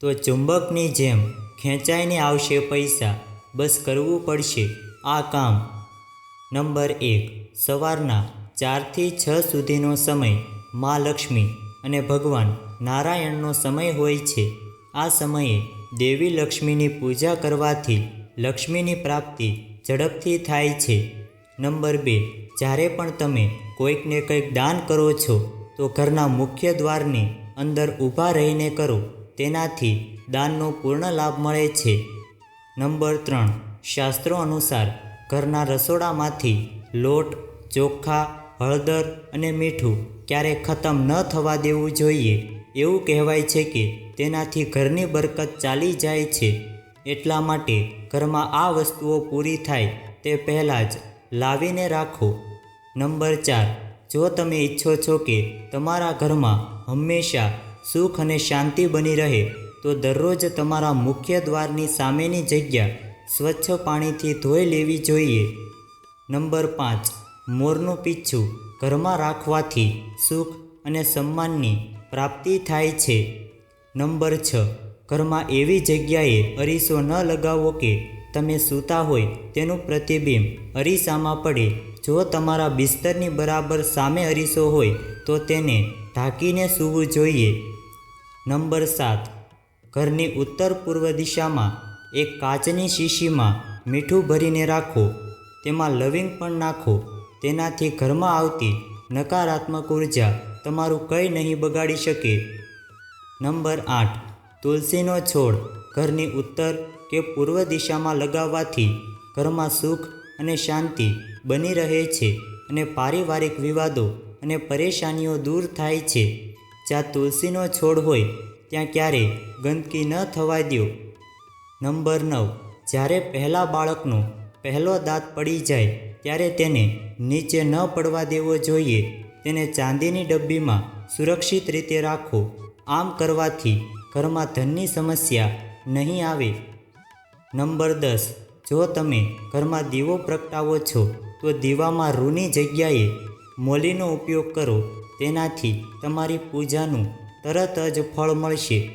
તો ચુંબકની જેમ ખેંચાઈને આવશે પૈસા. બસ કરવું પડશે. આ કામ. નંબર એક. સવારના ચારથી છ સુધીનો સમય. મા લક્ષ્મી અને ભગવાન નારાયણનો સમય હોય છે. આ સમયે દેવી લક્ષ્મીની પૂજા કરવાથી લક્ષ્મીની પ્રાપ્તિ ઝડપથી થાય છે. નંબર બે. જ્યારે પણ તમે કોઈકને કંઈક દાન કરો છો, તો ઘરના મુખ્ય દ્વારની અંદર ઊભા રહીને કરો. તેનાથી દાનનો પૂર્ણ લાભ મળે છે. નંબર ત્રણ. શાસ્ત્રો અનુસાર ઘરના રસોડામાંથી લોટ, ચોખા, હળદર અને મીઠું ક્યારેય ખતમ ન થવા દેવું જોઈએ એવું કહેવાય છે કે તેનાથી ઘરની બરકત ચાલી જાય છે. એટલા માટે ઘરમાં આ વસ્તુઓ પૂરી થાય તે પહેલાં જ લાવીને રાખો. નંબર ચાર. જો તમે ઈચ્છો છો કે તમારા ઘરમાં હંમેશા સુખ અને શાંતિ બની રહે, તો દરરોજ તમારા મુખ્ય દ્વારની સામેની જગ્યા સ્વચ્છ પાણીથી ધોઈ લેવી જોઈએ. નંબર પાંચ, મોરનું પીછું ઘરમાં રાખવાથી સુખ અને સન્માનની પ્રાપ્તિ થાય છે. નંબર છ, ઘરમાં એવી જગ્યાએ અરીસો ન લગાવો કે તમે સૂતા હોય તેનું પ્રતિબિંબ અરીસામાં પડે. જો તમારા બિસ્તરની બરાબર સામે અરીસો હોય, તો તેને ઢાંકીને સૂવું જોઈએ. નંબર સાત. ઘરની ઉત્તર પૂર્વ દિશામાં એક કાચની શીશીમાં મીઠું ભરીને રાખો. તેમાં લવિંગ પણ નાખો. તેનાથી ઘરમાં આવતી નકારાત્મક ઊર્જા તમારું કંઈ નહીં બગાડી શકે. નંબર આઠ. તુલસીનો છોડ ઘરની ઉત્તર કે પૂર્વ દિશામાં લગાવવાથી ઘરમાં સુખ અને શાંતિ બની રહે છે અને પારિવારિક વિવાદો અને પરેશાનીઓ દૂર થાય છે. જ્યાં તુલસીનો છોડ હોય, ત્યાં ક્યારેય ગંદકી ન થવા દો નંબર નવ. જ્યારે પહેલાં બાળકનો પહેલો દાંત પડી જાય, ત્યારે તેને નીચે ન પડવા દેવો જોઈએ. તેને ચાંદીની ડબ્બીમાં સુરક્ષિત રીતે રાખો. આમ કરવાથી ઘરમાં ધનની સમસ્યા નહીં આવે. નંબર દસ. જો તમે ઘરમાં દીવો પ્રગટાવો છો, તો દીવામાં રૂની જગ્યાએ મોલીનો ઉપયોગ કરો. તેનાથી તમારી પૂજાનું તરત જ ફળ મળશે.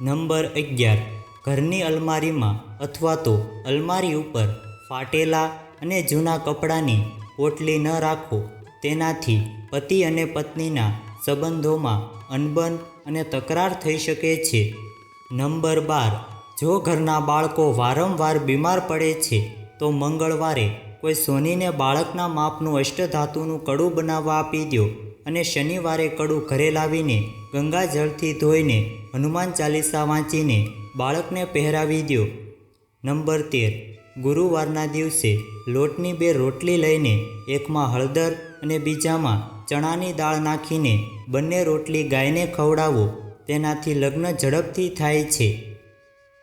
નંબર અગિયાર. ઘરની અલમારીમાં અથવા તો અલમારી ઉપર ફાટેલા અને જૂના કપડાની પોટલી ન રાખો. તેનાથી પતિ અને પત્નીના સંબંધોમાં અનબન અને તકરાર થઈ શકે છે. નંબર બાર. જો ઘરના બાળકો વારંવાર બીમાર પડે છે, તો મંગળવારે કોઈ સોનીને બાળકના માપનું અષ્ટધાતુનું કડું બનાવવા આપી દો. અને શનિવારે કડું ઘરે લાવીને ગંગાજળથી ધોઈને હનુમાન ચાલીસા વાંચીને બાળકને પહેરાવી દો નંબર તેર. ગુરુવારના દિવસે લોટની બે રોટલી લઈને એકમાં હળદર અને બીજામાં ચણાની દાળ નાખીને બંને રોટલી ગાયને ખવડાવો. તેનાથી લગ્ન ઝડપથી થાય છે.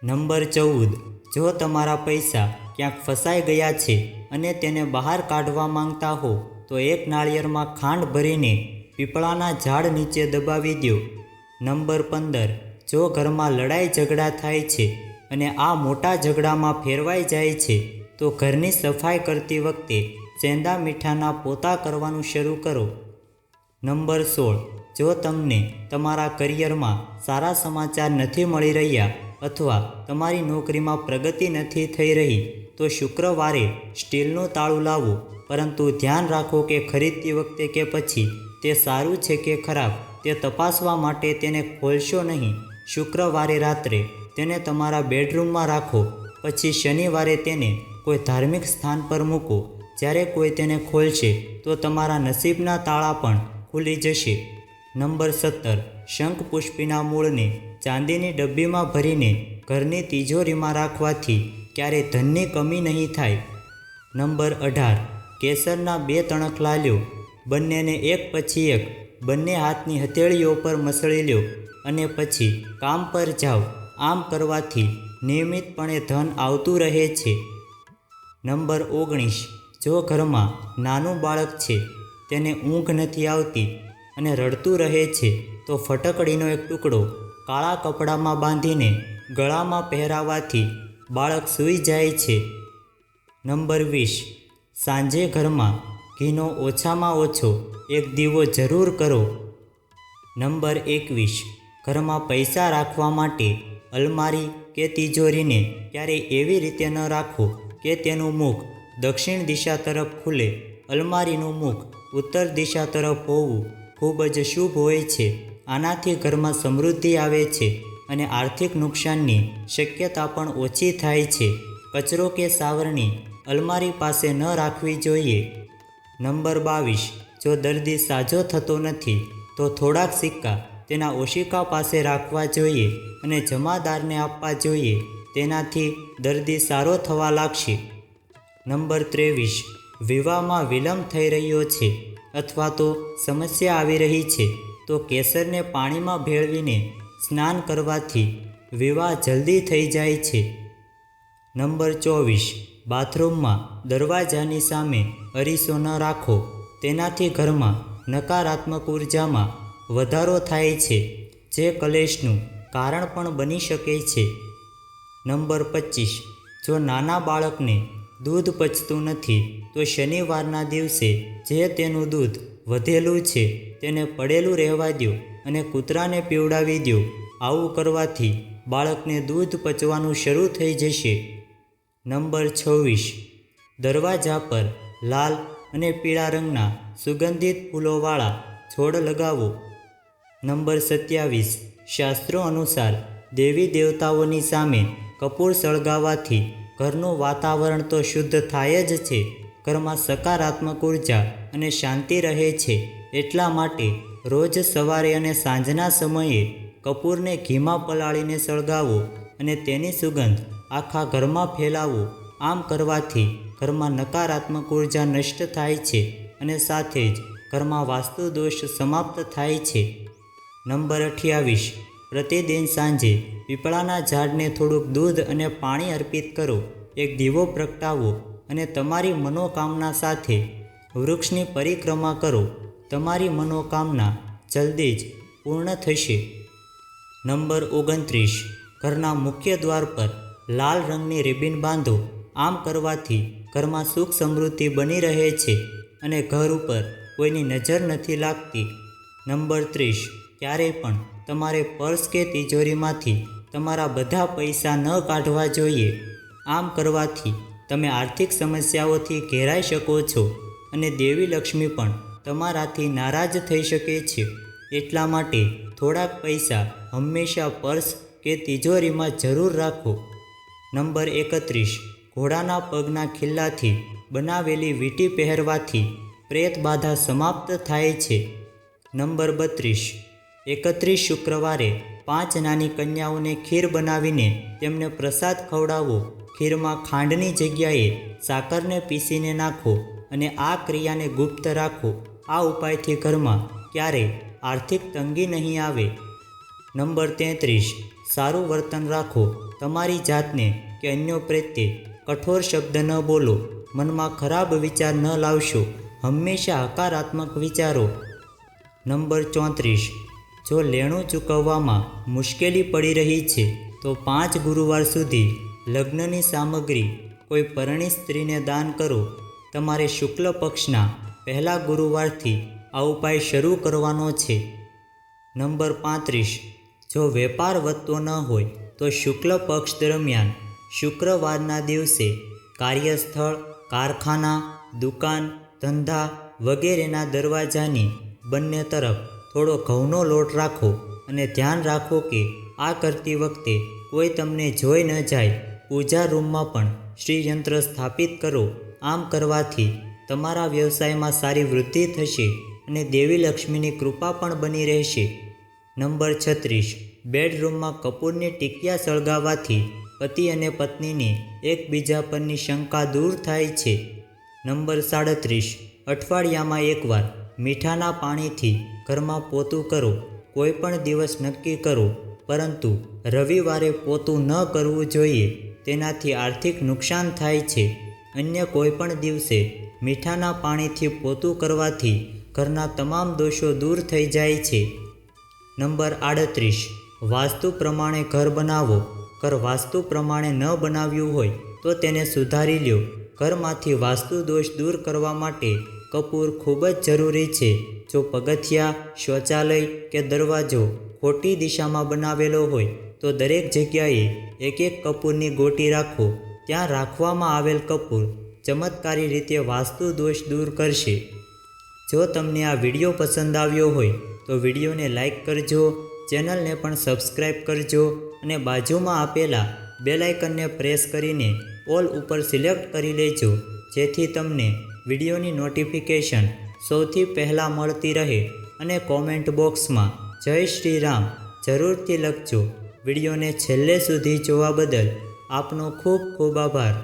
નંબર ચૌદ. જો તમારા પૈસા ક્યાંક ફસાઈ ગયા છે અને તેને બહાર કાઢવા માંગતા હો તો એક નાળિયેરમાં ખાંડ ભરીને પીપળાના ઝાડ નીચે દબાવી દો નંબર પંદર. જો ઘરમાં લડાઈ ઝઘડા થાય છે અને આ મોટા ઝઘડામાં ફેરવાઈ જાય છે, તો ઘરની સફાઈ કરતી વખતે સેંદા મીઠાના પોતા કરવાનું શરૂ કરો. નંબર સોળ. જો તમને તમારા કરિયરમાં સારા સમાચાર નથી મળી રહ્યા અથવા તમારી નોકરીમાં પ્રગતિ નથી થઈ રહી, તો શુક્રવારે સ્ટીલનું તાળું લાવો. પરંતુ ધ્યાન રાખો કે ખરીદતી વખતે કે પછી તે સારું છે કે ખરાબ, તે તપાસવા માટે તેને ખોલશો નહીં. શુક્રવારે રાત્રે તેને તમારા બેડરૂમમાં રાખો, પછી શનિવારે તેને કોઈ ધાર્મિક સ્થાન પર મૂકો. જ્યારે કોઈ તેને ખોલશે, તો તમારા નસીબના તાળા પણ ખુલી જશે. નંબર સત્તર. શંખ પુષ્પીના મૂળને ચાંદીની ડબ્બીમાં ભરીને ઘરની તિજોરીમાં રાખવાથી ક્યારેય ધનની કમી નહીં થાય. નંબર અઢાર. કેસરના બે તણક લાલ્યો. બંનેને એક પછી એક. બંને હાથની હથેળીઓ પર મસળી લ્યો અને પછી કામ પર જાઓ આમ કરવાથી નિયમિતપણે ધન આવતું રહે છે. નંબર ઓગણીસ. જો ઘરમાં નાનું બાળક છે, તેને ઊંઘ નથી આવતી અને રડતું રહે છે, તો ફટકડીનો એક ટુકડો કાળા કપડામાં બાંધીને ગળામાં પહેરાવાથી બાળક સૂઈ જાય છે. નંબર વીસ. સાંજે ઘરમાં ઘીનો ઓછામાં ઓછો એક દીવો જરૂર કરો. નંબર એકવીસ. ઘરમાં પૈસા રાખવા માટે અલમારી કે તિજોરીને ક્યારેય એવી રીતે ન રાખો કે તેનું મુખ દક્ષિણ દિશા તરફ ખુલે. અલમારીનું મુખ ઉત્તર દિશા તરફ હોવું ખૂબ જ શુભ હોય છે. આનાથી ઘરમાં સમૃદ્ધિ આવે છે અને આર્થિક નુકસાનની શક્યતા પણ ઓછી થાય છે. કચરો કે સાવરણી અલમારી પાસે ન રાખવી જોઈએ. નંબર બાવીસ. જો દર્દી સાજો થતો નથી, તો થોડાક સિક્કા તેના ઓશિકા પાસે રાખવા જોઈએ અને જમાદારને આપવા જોઈએ. તેનાથી દર્દી સારો થવા લાગશે. નંબર ત્રેવીસ. વિવાહમાં વિલંબ થઈ રહ્યો છે અથવા તો સમસ્યા આવી રહી છે, તો કેસરને પાણીમાં ભેળવીને સ્નાન કરવાથી વિવાહ જલ્દી થઈ જાય છે. નંબર ચોવીસ. બાથરૂમમાં દરવાજાની સામે અરીસો ન રાખો. તેનાથી ઘરમાં નકારાત્મક ઉર્જામાં વધારો થાય છે, જે કલેશનું કારણ પણ બની શકે છે. નંબર પચીસ. જો નાના બાળકને દૂધ પચતું નથી, તો શનિવારના દિવસે જે તેનું દૂધ વધેલું છે, તેને પડેલું રહેવા દો અને કૂતરાને પીવડાવી દો આવું કરવાથી બાળકને દૂધ પચવાનું શરૂ થઈ જશે. નંબર છવ્વીસ. દરવાજા પર લાલ અને પીળા રંગના સુગંધિત ફૂલોવાળા છોડ લગાવો. નંબર સત્યાવીસ. શાસ્ત્રો અનુસાર દેવી દેવતાઓની સામે કપૂર સળગાવવાથી ઘરનું વાતાવરણ તો શુદ્ધ થાય જ છે, ઘરમાં સકારાત્મક ઊર્જા અને શાંતિ રહે છે, એટલા માટે રોજ સવારે અને સાંજના સમયે કપૂરને ઘીમાં પલાળીને સળગાવો અને તેની સુગંધ આખા ઘરમાં ફેલાવો. આમ કરવાથી ઘરમાં નકારાત્મક ઊર્જા નષ્ટ થાય છે અને સાથે જ ઘરમાં વાસ્તુ દોષ સમાપ્ત થાય છે. નંબર અઠ્યાવીસ. પ્રતિદિન સાંજે પીપળાના ઝાડને થોડુંક દૂધ અને પાણી અર્પિત કરો. એક દીવો પ્રગટાવો અને તમારી મનોકામના સાથે વૃક્ષની પરિક્રમા કરો. તમારી મનોકામના જલ્દી જ પૂર્ણ થશે. નંબર ઓગણત્રીસ. ઘરના મુખ્ય દ્વાર પર લાલ રંગની રિબિન બાંધો. આમ કરવાથી ઘરમાં સુખ સમૃદ્ધિ બની રહે છે અને ઘર ઉપર કોઈની નજર નથી લાગતી. નંબર ત્રીસ. ક્યારેય પણ તમારે પર્સ કે તિજોરીમાંથી તમારા બધા પૈસા ન કાઢવા જોઈએ. આમ કરવાથી તમે આર્થિક સમસ્યાઓથી ઘેરાઈ શકો છો અને દેવી લક્ષ્મી પણ તમારાથી નારાજ થઈ શકે છે. એટલા માટે થોડાક પૈસા હંમેશા પર્સ કે તિજોરીમાં જરૂર રાખો. નંબર એકત્રીસ, ઘોડાના પગના ખિલ્લાથી બનાવેલી વીંટી પહેરવાથી પ્રેત બાધા સમાપ્ત થાય છે. નંબર બત્રીસ, એકત્રીસ શુક્રવારે પાંચ નાની કન્યાઓને ખીર બનાવીને તેમને પ્રસાદ ખવડાવો. ખીરમાં ખાંડની જગ્યાએ સાકરને પીસીને નાખો અને આ ક્રિયાને ગુપ્ત રાખો. આ ઉપાયથી ઘરમાં ક્યારેય આર્થિક તંગી નહીં આવે. નંબર તેત્રીસ, સારું વર્તન રાખો. તમારી જાતને કે અન્યો પ્રત્યે કઠોર શબ્દ ન બોલો, મનમાં ખરાબ વિચાર ન લાવશો, હંમેશા હકારાત્મક વિચારો. નંબર ચોત્રીસ. જો લેણું ચૂકવવામાં મુશ્કેલી પડી રહી છે, તો પાંચ ગુરુવાર સુધી લગ્નની સામગ્રી કોઈ પરણી સ્ત્રીને દાન કરો. તમારે શુક્લ પક્ષના પહેલા ગુરુવારથી આ ઉપાય શરૂ કરવાનો છે. નંબર પાંત્રીસ. જો વેપાર વધતો ન હોય તો શુક્લ પક્ષ દરમિયાન શુક્રવારના દિવસે કાર્યસ્થળ, કારખાના, દુકાન, ધંધા વગેરેના દરવાજાની બંને તરફ થોડો ઘઉંનો લોટ રાખો અને ધ્યાન રાખો કે આ કરતી વખતે કોઈ તમને જોઈ ન જાય. પૂજા રૂમમાં પણ શ્રીયંત્ર સ્થાપિત કરો. આમ કરવાથી તમારા વ્યવસાયમાં સારી વૃદ્ધિ થશે અને દેવી લક્ષ્મીની કૃપા પણ બની રહેશે. નંબર છત્રીસ. બેડરૂમમાં કપૂરની ટીકિયા સળગાવવાથી પતિ અને પત્નીની એકબીજા પરની શંકા દૂર થાય છે. નંબર સાડત્રીસ. અઠવાડિયામાં એકવાર મીઠાના પાણીથી ઘરમાં પોતું કરો. કોઈ પણ દિવસ નક્કી કરો, પરંતુ રવિવારે પોતું ન કરવું જોઈએ. તેનાથી આર્થિક નુકસાન થાય છે. અન્ય કોઈ પણ દિવસે મીઠાના પાણીથી પોતું કરવાથી ઘરના તમામ દોષો દૂર થઈ જાય છે. નંબર આડત્રીસ. વાસ્તુ પ્રમાણે ઘર બનાવો, ઘર વાસ્તુ પ્રમાણે ન બનાવ્યું હોય, તો તેને સુધારી લ્યો. ઘરમાંથી વાસ્તુ દોષ દૂર કરવા માટે કપૂર ખૂબ જ જરૂરી છે. જો પગથિયા, શૌચાલય કે દરવાજો ખોટી દિશામાં બનાવેલો હોય, તો દરેક જગ્યાએ એક એક કપૂરની ગોટી રાખો. ત્યાં રાખવામાં આવેલ કપૂર ચમત્કારી રીતે વાસ્તુ દોષ દૂર કરશે. જો તમને આ વીડિયો પસંદ આવ્યો હોય, તો વિડીયોને લાઈક કરજો ચેનલને પણ સબસ્ક્રાઈબ કરજો અને બાજુમાં આપેલા બેલાઇકનને પ્રેસ કરીને ઓલ ઉપર સિલેક્ટ કરી લેજો, જેથી તમને વિડીયોની નોટિફિકેશન સૌથી પહેલાં મળતી રહે અને કોમેન્ટ બોક્સમાં જય શ્રી રામ જરૂરથી લખજો. વિડીયોને છેલ્લે સુધી જોવા બદલ આપનો ખૂબ ખૂબ આભાર.